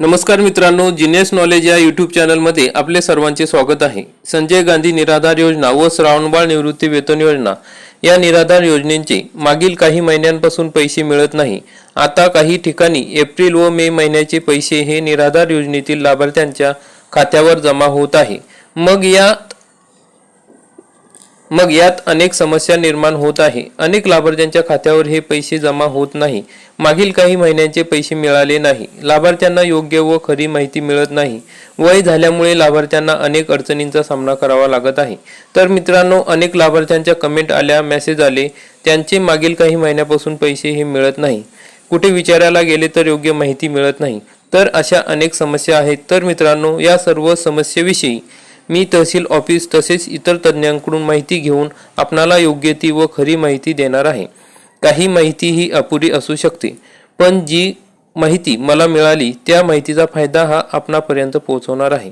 नमस्कार मित्रांनो genius knowledge या यूट्यूब चॅनलमध्ये आपले सर्वांचे स्वागत आहे. संजय गांधी निराधार योजना व श्रावणबाळ निवृत्ती वेतन योजना या निराधार योजनेचे मागील काही महिन्यांपासून पैसे मिळत नाही. आता काही ठिकाणी एप्रिल व मे महिन्याचे पैसे हे निराधार योजनेतील लाभार्थ्यांच्या खात्यावर जमा होत आहे. मग यात मग यात अनेक समस्या निर्माण होत आहे. अनेक लाभार्थ्यांच्या खात्यावर हे पैसे जमा होत नाही. मागील काही महिन्यांचे पैसे मिळाले नाही. लाभार्थ्यांना योग्य व खरी माहिती मिळत नाही. वय झाल्यामुळे लाभार्थ्यांना अनेक अडचणींचा सामना करावा लागत आहे. तर मित्रांनो अनेक लाभार्थ्यांच्या कमेंट आल्या मेसेज आले. त्यांचे मागील काही महिन्यापासून पैसे हे मिळत नाही. कुठे विचारायला गेले तर योग्य माहिती मिळत नाही. तर अशा अनेक समस्या आहेत. तर मित्रांनो या सर्व समस्येविषयी मी तहसील ऑफिस तसेच इतर तज्ज्ञांकडून माहिती घेऊन आपणाला योग्य ती व खरी माहिती देणार आहे. काही माहिती ही अपुरी असू शकते पण जी माहिती मला मिळाली त्या माहितीचा फायदा हा आपणापर्यंत पोहोचवणार आहे.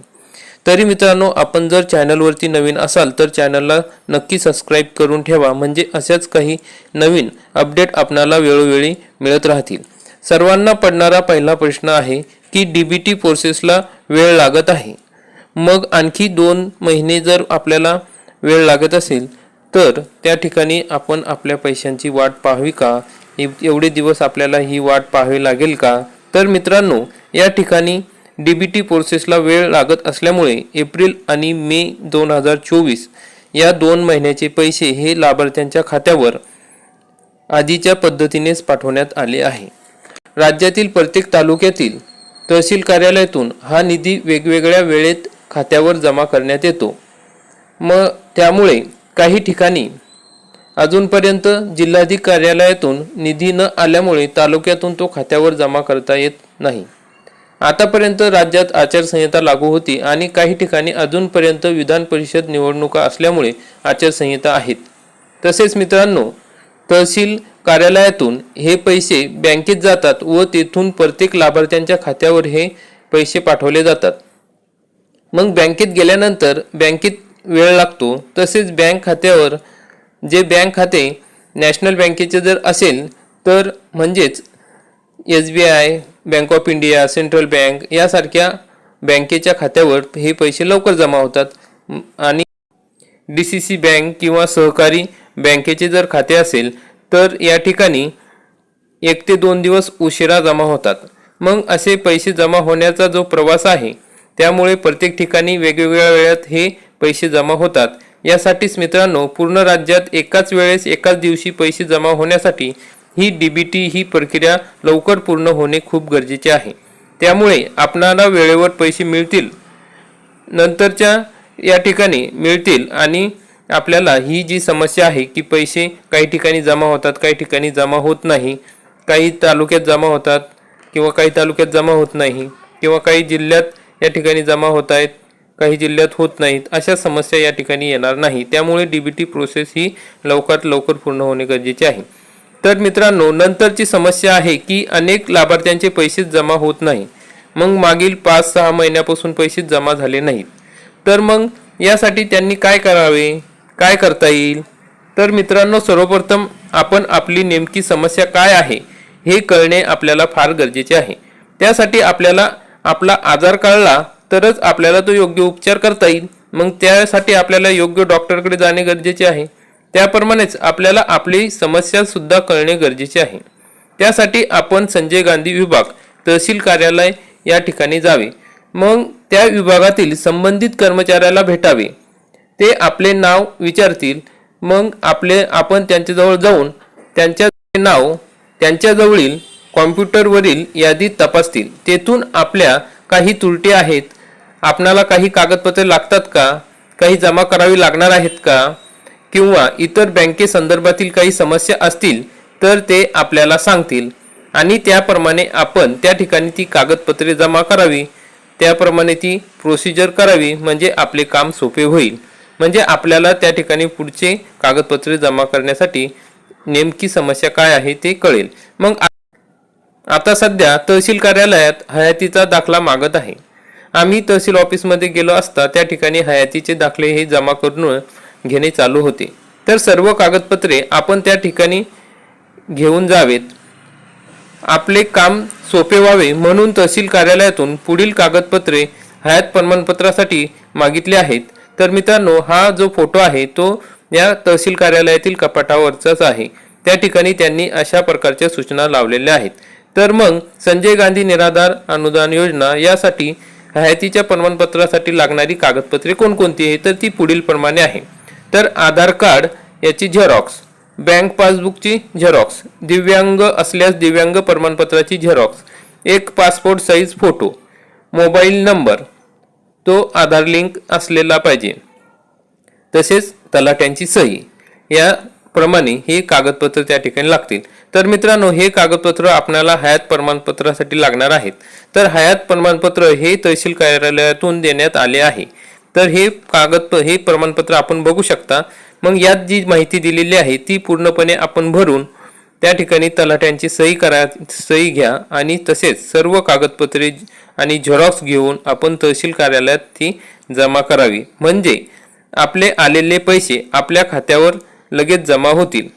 तरी मित्रांनो आपण जर चॅनलवरती नवीन असाल तर चॅनलला नक्की सबस्क्राईब करून ठेवा. म्हणजे अशाच काही नवीन अपडेट आपणाला वेळोवेळी मिळत राहतील. सर्वांना पडणारा पहिला प्रश्न आहे की डी बी टी प्रोसेसला वेळ लागत आहे. मग आणखी दोन महिने जर आपल्याला वेळ लागत असेल तर त्या ठिकाणी आपण आपल्या पैशांची वाट पाहावी का? एवढे दिवस आपल्याला ही वाट पाहावी लागेल का? तर मित्रांनो या ठिकाणी डी बी टी प्रोसेसला वेळ लागत असल्यामुळे एप्रिल आणि मे दोन हजार चोवीस या दोन महिन्याचे पैसे हे लाभार्थ्यांच्या खात्यावर आधीच्या पद्धतीनेच पाठवण्यात आले आहे. राज्यातील प्रत्येक तालुक्यातील तहसील कार्यालयातून हा निधी वेगवेगळ्या वेळेत खात्यावर जमा करण्यात येतो. मग त्यामुळे काही ठिकाणी अजूनपर्यंत जिल्हाधिक कार्यालयातून निधी न आल्यामुळे तालुक्यातून तो खात्यावर जमा करता येत नाही. आतापर्यंत राज्यात आचारसंहिता लागू होती आणि काही ठिकाणी अजूनपर्यंत विधान परिषद निवडणुका असल्यामुळे आचारसंहिता आहेत. तसेच मित्रांनो तहसील कार्यालयातून हे पैसे बँकेत जातात व तेथून प्रत्येक लाभार्थ्यांच्या खात्यावर हे पैसे पाठवले जातात. मग बँकेत गेल्यानंतर बँकेत वेळ लागतो. तसेच बँक खात्यावर जे बँक खाते नॅशनल बँकेचे जर असेल तर म्हणजेच S B I bank of India central bank यासारख्या बँकेच्या खात्यावर हे पैसे लवकर जमा होतात. आणि डी सी सी बँक किंवा सहकारी बँकेचे जर खाते असेल तर या ठिकाणी एक ते दोन दिवस उशिरा जमा होतात. मग असे पैसे जमा होण्याचा जो प्रवास आहे त्यामुळे प्रत्येक ठिकाणी वेगवेगळ्या वेळात हे पैसे जमा होतात. यासाठीच मित्रांनो पूर्ण राज्यात एकाच वेळेस एकाच दिवशी पैसे जमा होण्यासाठी ही डी बी टी ही प्रक्रिया लवकर पूर्ण होणे खूप गरजेचे आहे. त्यामुळे आपणाला वेळेवर पैसे मिळतील. नंतरच्या या ठिकाणी मिळतील आणि आपल्याला ही जी समस्या आहे की पैसे काही ठिकाणी जमा होतात काही ठिकाणी जमा होत नाही काही तालुक्यात जमा होतात किंवा काही तालुक्यात जमा होत नाही किंवा काही जिल्ह्यात या ठिकाणी जमा होत आहेत काही जिल्ह्यात होत नाहीत अशा समस्या या ठिकाणी येणार नाही. त्यामुळे डी बी टी प्रोसेस ही लवकरात लवकर पूर्ण होणे गरजेचे आहे. तर मित्रांनो नंतरची समस्या आहे की अनेक लाभार्थ्यांचे पैसेच जमा होत नाही. मग मागील पाच सहा महिन्यापासून पैसे जमा झाले नाहीत. तर मग यासाठी त्यांनी काय करावे? काय करता येईल? तर मित्रांनो सर्वप्रथम आपण आपली नेमकी समस्या काय आहे हे कळणे आपल्याला फार गरजेचे आहे. त्यासाठी आपल्याला आपला आजार कळला तरच आपल्याला तो योग्य उपचार करता येईल. मग त्यासाठी आपल्याला योग्य डॉक्टरकडे जाणे गरजेचे आहे. त्याप्रमाणेच आपल्याला आपली समस्या सुद्धा कळणे गरजेचे आहे. त्यासाठी आपण संजय गांधी विभाग तहसील कार्यालय या ठिकाणी जावे. मग त्या विभागातील संबंधित कर्मचाऱ्याला भेटावे. ते आपले नाव विचारतील. मग आपले आपण त्यांच्याजवळ जाऊन त्यांच्या नाव त्यांच्याजवळील कॉम्प्युटरवरील यादी तपासतील. तेथून आपल्या काही त्रुटी आहेत. आपणाला काही कागदपत्रे लागतात का? काही जमा करावी लागणार आहेत का? किंवा इतर बँकेसंदर्भातील काही समस्या असतील तर ते आपल्याला सांगतील. आणि त्याप्रमाणे आपण त्या ठिकाणी ती कागदपत्रे जमा करावी. त्याप्रमाणे ती प्रोसिजर करावी. म्हणजे आपले काम सोपे होईल. म्हणजे आपल्याला त्या ठिकाणी पुढचे कागदपत्रे जमा करण्यासाठी नेमकी समस्या काय आहे ते कळेल. मग आता सध्या तहसील कार्यालयात हयातीचा दाखला मागत आहे. आम्ही तहसील ऑफिसमध्ये गेलो असता त्या ठिकाणी हयातीचे दाखले हे जमा करून घेणे चालू होते. तर सर्व कागदपत्रे आपण त्या ठिकाणी घेऊन जावेत. आपले काम सोपे व्हावे म्हणून तहसील कार्यालयातून पुढील कागदपत्रे हयात प्रमाणपत्रासाठी मागितले आहेत. तर मित्रांनो हा जो फोटो आहे तो या तहसील कार्यालयातील कपाटावरचाच आहे. त्या ठिकाणी त्यांनी अशा प्रकारच्या सूचना लावलेल्या आहेत. तर मग संजय गांधी निराधार अनुदान योजना यासाठी हयातीच्या प्रमाणपत्रासाठी लागणारी कागदपत्रे कोणकोणती आहे तर ती पुढील प्रमाणे आहे. तर आधार कार्ड याची झेरॉक्स बँक पासबुकची झेरॉक्स दिव्यांग असल्यास दिव्यांग प्रमाणपत्राची झेरॉक्स एक passport size photo mobile number तो आधार लिंक असलेला पाहिजे. तसेच तलाट्यांची सही या प्रमाणे हे कागदपत्र त्या ठिकाणी लागतील. तर मित्रांनो हे कागदपत्र आपल्याला हयात प्रमाणपत्रासाठी लागणार आहेत. तर हयात प्रमाणपत्र हे तहसील कार्यालयातून देण्यात आले आहे. तर हे कागद हे प्रमाणपत्र आपण बघू शकता. मग यात जी माहिती दिलेली आहे ती पूर्णपणे आपण भरून त्या ठिकाणी तलाट्यांची सही करा सही घ्या आणि तसेच सर्व कागदपत्रे आणि झेरॉक्स घेऊन आपण तहसील कार्यालयात ती जमा करावी. म्हणजे आपले आलेले पैसे आपल्या खात्यावर लगेच जमा होतील.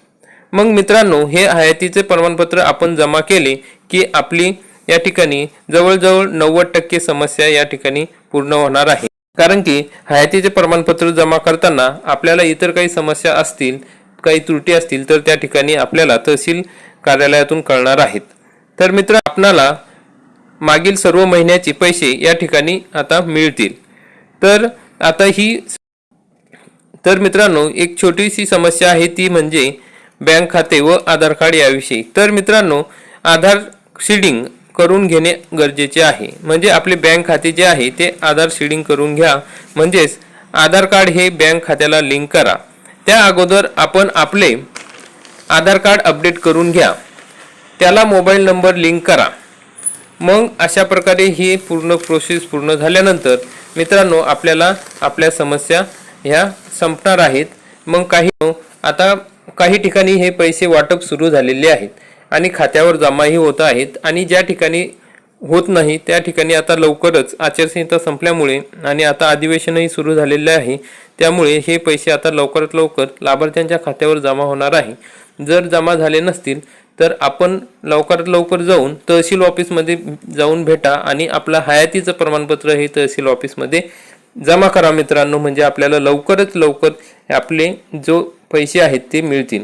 मग मित्रांनो हे हयातीचे प्रमाणपत्र आपण जमा केले की आपली या ठिकाणी जवळजवळ नव्वद टक्के समस्या या ठिकाणी पूर्ण होणार आहे. कारण की हयातीचे प्रमाणपत्र जमा करताना आपल्याला इतर काही समस्या असतील काही त्रुटी असतील तर त्या ठिकाणी आपल्याला तहसील कार्यालयातून कळणार आहेत. तर मित्र आपणाला मागील सर्व महिन्याचे पैसे या ठिकाणी आता मिळतील. तर आता ही तर मित्रांनो एक छोटीशी समस्या आहे ती म्हणजे बँक खाते व आधार कार्ड याविषयी. तर मित्रांनो आधार शिडिंग करून घेणे गरजेचे आहे. म्हणजे आपले बँक खाते जे आहे ते आधार शिडिंग करून घ्या. म्हणजेच आधार कार्ड हे बँक खात्याला लिंक करा. त्या अगोदर आपण आपले आधार कार्ड अपडेट करून घ्या. त्याला मोबाईल नंबर लिंक करा. मग अशा प्रकारे ही पूर्ण प्रोसेस पूर्ण झाल्यानंतर मित्रांनो आपल्याला आपल्या समस्या ह्या संपणार आहेत. मग काही आता काही ठिकाणी हे पैसे वाटप सुरू झालेले आहेत आणि खात्यावर जमाही होत आहेत आणि ज्या ठिकाणी होत नाही त्या ठिकाणी आता लवकरच आचारसंहिता संपल्यामुळे आणि आता अधिवेशनही सुरू झालेले आहे. त्यामुळे हे पैसे आता लवकरात लवकर लाभार्थ्यांच्या खात्यावर जमा होणार आहे. जर जमा झाले नसतील तर आपण लवकरात लवकर जाऊन तहसील ऑफिसमध्ये जाऊन भेटा आणि आपलं हयातीचं प्रमाणपत्र हे तहसील ऑफिसमध्ये जमा करा मित्रांनो म्हणजे आपल्याला लवकरच लवकर आपले जो पैसे आहेत ते मिळतील.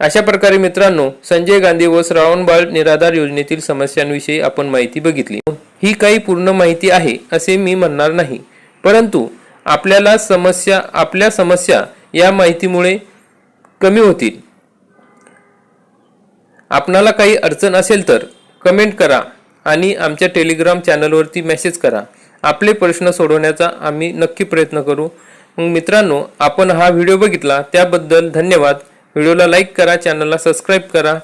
अशा प्रकारे मित्रांनो संजय गांधी व श्रावणबाळ निराधार योजनेतील समस्यांविषयी आपण माहिती बघितली. ही काही पूर्ण माहिती आहे असे मी म्हणणार नाही. परंतु आपल्याला समस्या आपल्या समस्या या माहितीमुळे कमी होतील. आपणाला काही अडचण असेल तर कमेंट करा आणि आमच्या टेलिग्राम चॅनलवरती मेसेज करा. आपले प्रश्न सोडवण्याचा आम्ही नक्की प्रयत्न करू. मग मित्रांनो आपण हा व्हिडिओ बघितला त्याबद्दल धन्यवाद. व्हिडिओला लाईक करा चॅनलला सबस्क्राईब करा.